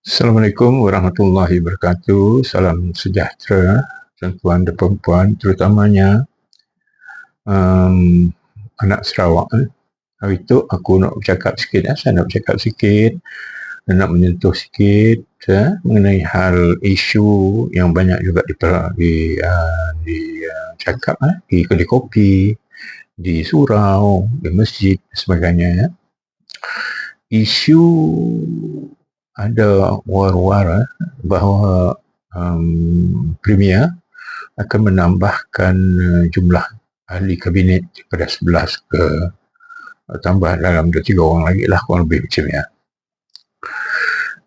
Assalamualaikum warahmatullahi wabarakatuh. Salam sejahtera tuan-tuan dan perempuan terutamanya um, anak Sarawak. Eh. Hari itu aku nak bercakap sikit, eh. saya nak bercakap sikit nak menyentuh sikit eh, mengenai hal isu yang banyak juga di, di, di cakap eh, di kedai kopi, di surau, di masjid dan sebagainya. Eh. Isu ada war-war eh, bahawa um, Premier akan menambahkan uh, jumlah ahli kabinet daripada 11 ke uh, tambah dalam 2-3 orang lagi lah kurang lebih macam ya.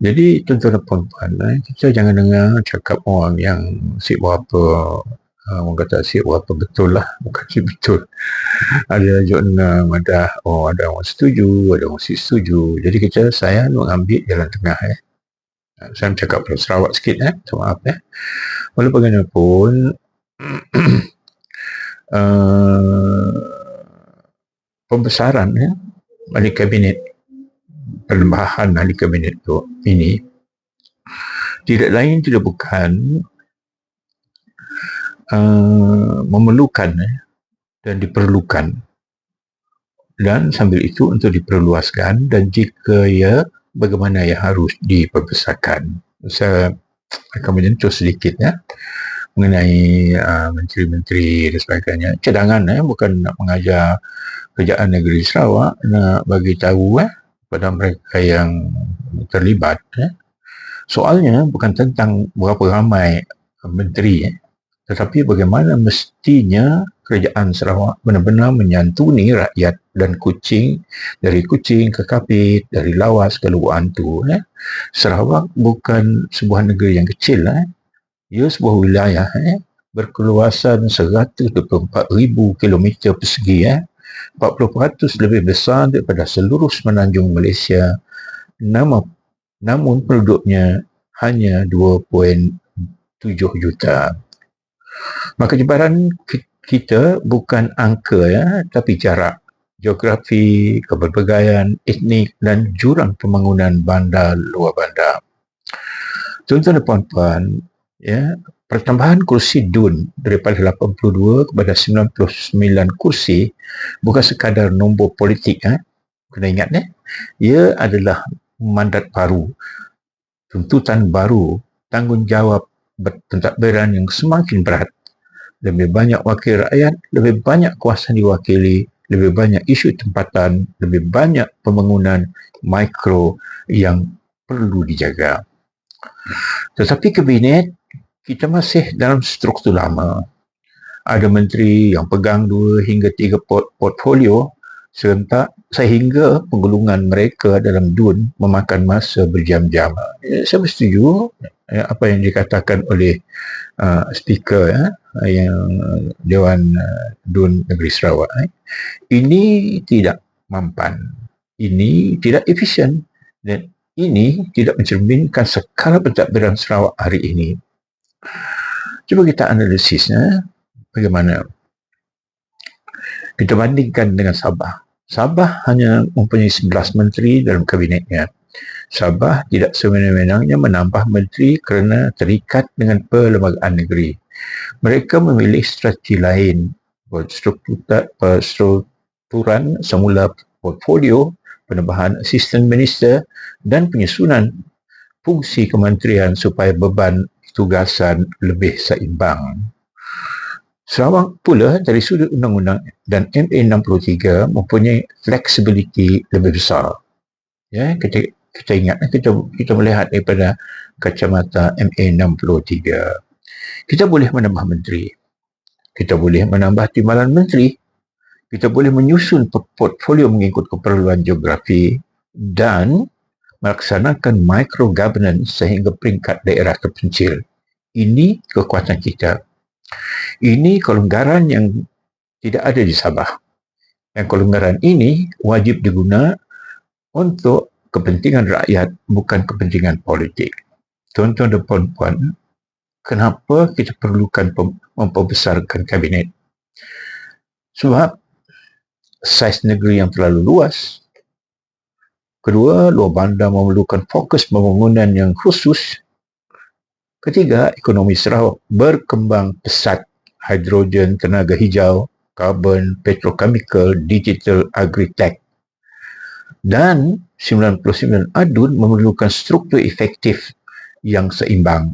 Jadi tuan-tuan dan puan-puan, eh, kita jangan dengar cakap orang yang si berapa uh, orang kata si berapa betul lah. Bukan si betul. Ada juga dengar ada oh ada orang setuju ada orang si setuju. Jadi kita saya nak ambil jalan tengah eh. Saya cakap pada Sarawak sikit eh. So, maaf eh. Walau bagaimanapun uh, pembesaran ya ahli kabinet penambahan ahli kabinet tu ini tidak lain tidak bukan uh, memerlukan eh, dan diperlukan dan sambil itu untuk diperluaskan dan jika ya bagaimana yang harus diperbesarkan. Saya akan menyentuh sedikit ya mengenai uh, menteri-menteri dan sebagainya. Cadangan ya bukan nak mengajar kerajaan negeri Sarawak nak bagi tahu eh kepada mereka yang terlibat ya. Soalnya bukan tentang berapa ramai menteri ya, tetapi bagaimana mestinya kerajaan Sarawak benar-benar menyantuni rakyat dan kucing dari kucing ke kapit dari lawas ke Lubu Antu eh. Sarawak bukan sebuah negeri yang kecil eh. ia sebuah wilayah eh, berkeluasan 124,000 km persegi eh. 40% lebih besar daripada seluruh semenanjung Malaysia nama, namun penduduknya hanya 2.7 juta maka jebaran kita bukan angka ya tapi jarak. Geografi kepelbagaian etnik dan jurang pembangunan bandar luar bandar. Tuan-tuan dan puan-puan ya pertambahan kursi DUN daripada 82 kepada 99 kursi bukan sekadar nombor politik ya. Kena ingat ya. Ia adalah mandat baru tuntutan baru tanggungjawab bertentadbiran yang semakin berat lebih banyak wakil rakyat, lebih banyak kuasa diwakili, lebih banyak isu tempatan, lebih banyak pembangunan mikro yang perlu dijaga. Tetapi kabinet, kita masih dalam struktur lama. Ada menteri yang pegang dua hingga tiga port- portfolio serentak sehingga penggulungan mereka dalam DUN memakan masa berjam-jam. Ya, saya bersetuju ya, apa yang dikatakan oleh uh, speaker ya, yang Dewan uh, Dun Negeri Sarawak eh. ini tidak mampan ini tidak efisien dan ini tidak mencerminkan skala pentadbiran Sarawak hari ini cuba kita analisisnya bagaimana kita bandingkan dengan Sabah Sabah hanya mempunyai 11 menteri dalam kabinetnya Sabah tidak sewenang-wenangnya menambah menteri kerana terikat dengan perlembagaan negeri. Mereka memilih strategi lain, strukturan semula portfolio, penambahan assistant minister dan penyusunan fungsi kementerian supaya beban tugasan lebih seimbang. Sarawak pula dari sudut undang-undang dan MA 63 mempunyai fleksibiliti lebih besar. Ya, ketika kita ingat kita kita melihat daripada kacamata MA 63 kita boleh menambah menteri. Kita boleh menambah timbalan menteri. Kita boleh menyusun portfolio mengikut keperluan geografi dan melaksanakan micro governance sehingga peringkat daerah terpencil. Ini kekuatan kita. Ini kelonggaran yang tidak ada di Sabah. Dan kelonggaran ini wajib diguna untuk kepentingan rakyat bukan kepentingan politik. Tuan-tuan dan puan-puan, kenapa kita perlukan memperbesarkan kabinet? Sebab saiz negeri yang terlalu luas, Kedua, luar bandar memerlukan fokus pembangunan yang khusus. Ketiga, ekonomi Sarawak berkembang pesat hidrogen, tenaga hijau, karbon, petrochemical, digital, agri-tech. Dan 99 adun memerlukan struktur efektif yang seimbang.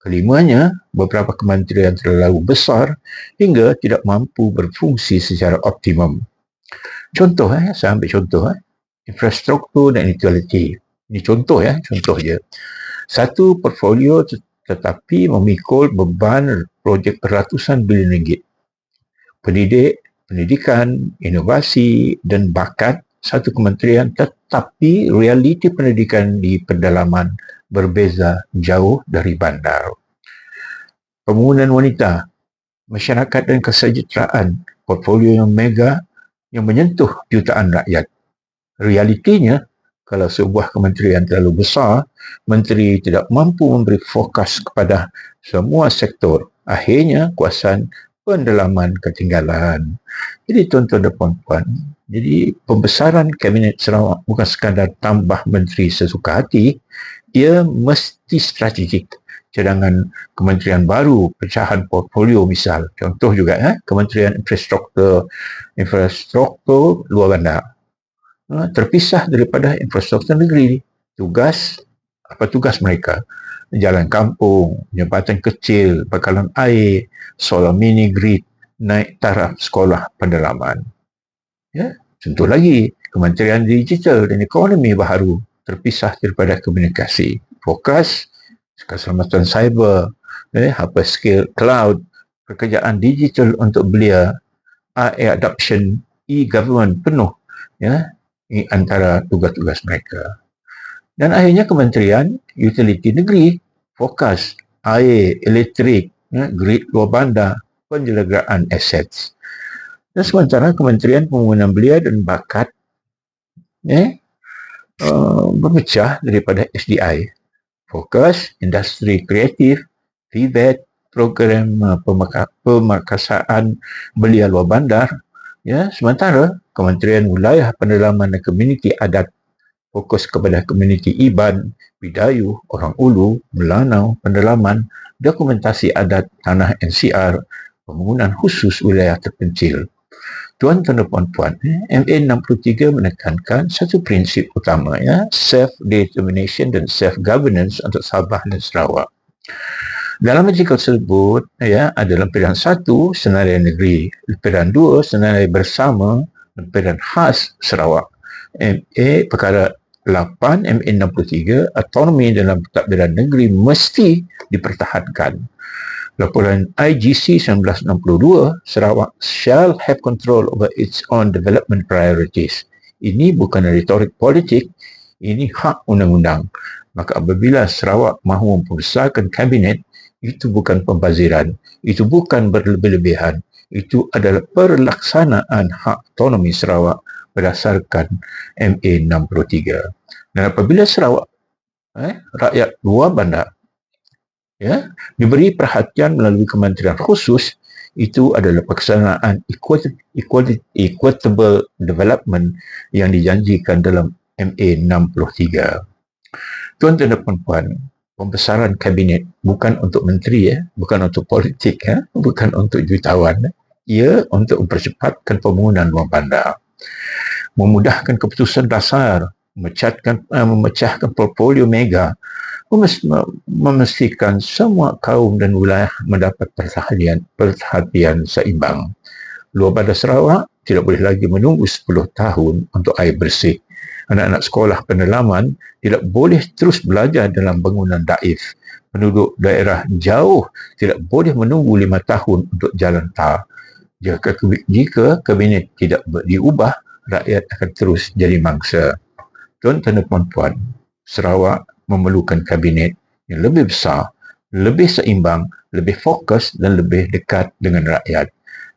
Kelimanya, beberapa kementerian terlalu besar hingga tidak mampu berfungsi secara optimum. Contoh, eh, saya ambil contoh. Eh infrastruktur dan utility. Ini contoh ya, contoh je. Satu portfolio tetapi memikul beban projek ratusan bilion ringgit. Pendidik, pendidikan, inovasi dan bakat satu kementerian tetapi realiti pendidikan di pedalaman berbeza jauh dari bandar. Pembangunan wanita, masyarakat dan kesejahteraan, portfolio yang mega yang menyentuh jutaan rakyat realitinya kalau sebuah kementerian terlalu besar, menteri tidak mampu memberi fokus kepada semua sektor. Akhirnya, kuasaan pendalaman ketinggalan. Jadi, tuan-tuan dan puan-puan, jadi pembesaran Kabinet Sarawak bukan sekadar tambah menteri sesuka hati, ia mesti strategik. Cadangan kementerian baru, pecahan portfolio misal. Contoh juga, eh, Kementerian Infrastruktur, Infrastruktur Luar Bandar Ha, terpisah daripada infrastruktur negeri. Tugas, apa tugas mereka? Jalan kampung, jambatan kecil, bakalan air, solar mini grid, naik taraf sekolah pendalaman. Ya, contoh lagi, Kementerian Digital dan Ekonomi Baharu terpisah daripada komunikasi. Fokus keselamatan cyber, eh, apa skill cloud, pekerjaan digital untuk belia, AI adoption, e-government penuh ya ini antara tugas-tugas mereka. Dan akhirnya Kementerian Utiliti Negeri fokus air, elektrik, ya, grid luar bandar, penjelagaan aset. Dan sementara Kementerian Pembangunan Belia dan Bakat ya, uh, berpecah daripada SDI. Fokus industri kreatif, VBET, program uh, pemakasaan belia luar bandar, Ya, sementara Kementerian Wilayah Pendalaman dan Komuniti Adat fokus kepada komuniti Iban, Bidayu, Orang Ulu, Melanau, Pendalaman, dokumentasi adat tanah NCR, pembangunan khusus wilayah terpencil. Tuan-tuan dan puan-puan, MA63 menekankan satu prinsip utama ya, self-determination dan self-governance untuk Sabah dan Sarawak. Dalam artikel tersebut, ya, ada lempiran satu, senarai negeri. Lempiran dua, senarai bersama, lempiran khas Sarawak. MA perkara 8, MA 63, autonomi dalam pentadbiran negeri mesti dipertahankan. Laporan IGC 1962, Sarawak shall have control over its own development priorities. Ini bukan retorik politik, ini hak undang-undang. Maka apabila Sarawak mahu membesarkan kabinet, itu bukan pembaziran, itu bukan berlebih-lebihan, itu adalah perlaksanaan hak autonomi Sarawak berdasarkan MA 63. Dan apabila Sarawak, eh, rakyat luar bandar, ya, diberi perhatian melalui kementerian khusus, itu adalah pelaksanaan equitable development yang dijanjikan dalam MA 63. Tuan-tuan dan puan-puan, pembesaran kabinet bukan untuk menteri ya, bukan untuk politik ya, bukan untuk jutawan. Ia untuk mempercepatkan pembangunan luar bandar. Memudahkan keputusan dasar, memecahkan uh, memecahkan portfolio mega, memastikan semua kaum dan wilayah mendapat perhatian perhatian seimbang. Luar bandar Sarawak tidak boleh lagi menunggu 10 tahun untuk air bersih anak-anak sekolah pendalaman tidak boleh terus belajar dalam bangunan daif. Penduduk daerah jauh tidak boleh menunggu lima tahun untuk jalan tar. Jika, jika kabinet tidak diubah, rakyat akan terus jadi mangsa. Tuan-tuan dan puan-puan, Sarawak memerlukan kabinet yang lebih besar, lebih seimbang, lebih fokus dan lebih dekat dengan rakyat.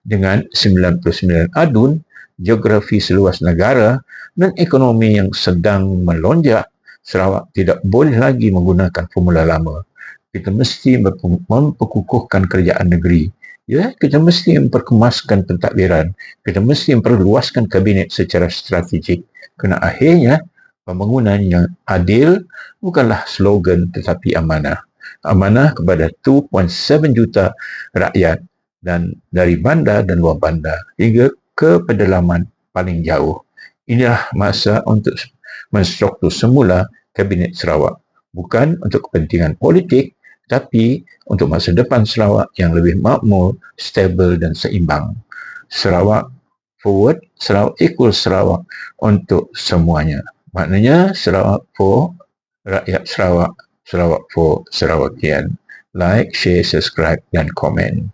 Dengan 99 adun, geografi seluas negara dan ekonomi yang sedang melonjak, Sarawak tidak boleh lagi menggunakan formula lama. Kita mesti memperkukuhkan kerajaan negeri. Ya, kita mesti memperkemaskan pentadbiran. Kita mesti memperluaskan kabinet secara strategik. Kena akhirnya Pembangunan yang adil bukanlah slogan tetapi amanah. Amanah kepada 2.7 juta rakyat dan dari bandar dan luar bandar hingga ke pedalaman paling jauh. Inilah masa untuk menstruktur semula Kabinet Sarawak. Bukan untuk kepentingan politik tapi untuk masa depan Sarawak yang lebih makmur, stabil dan seimbang. Sarawak forward, Sarawak equal Sarawak untuk semuanya. Maknanya Sarawak for rakyat Sarawak, Sarawak for Sarawakian. Like, share, subscribe dan komen.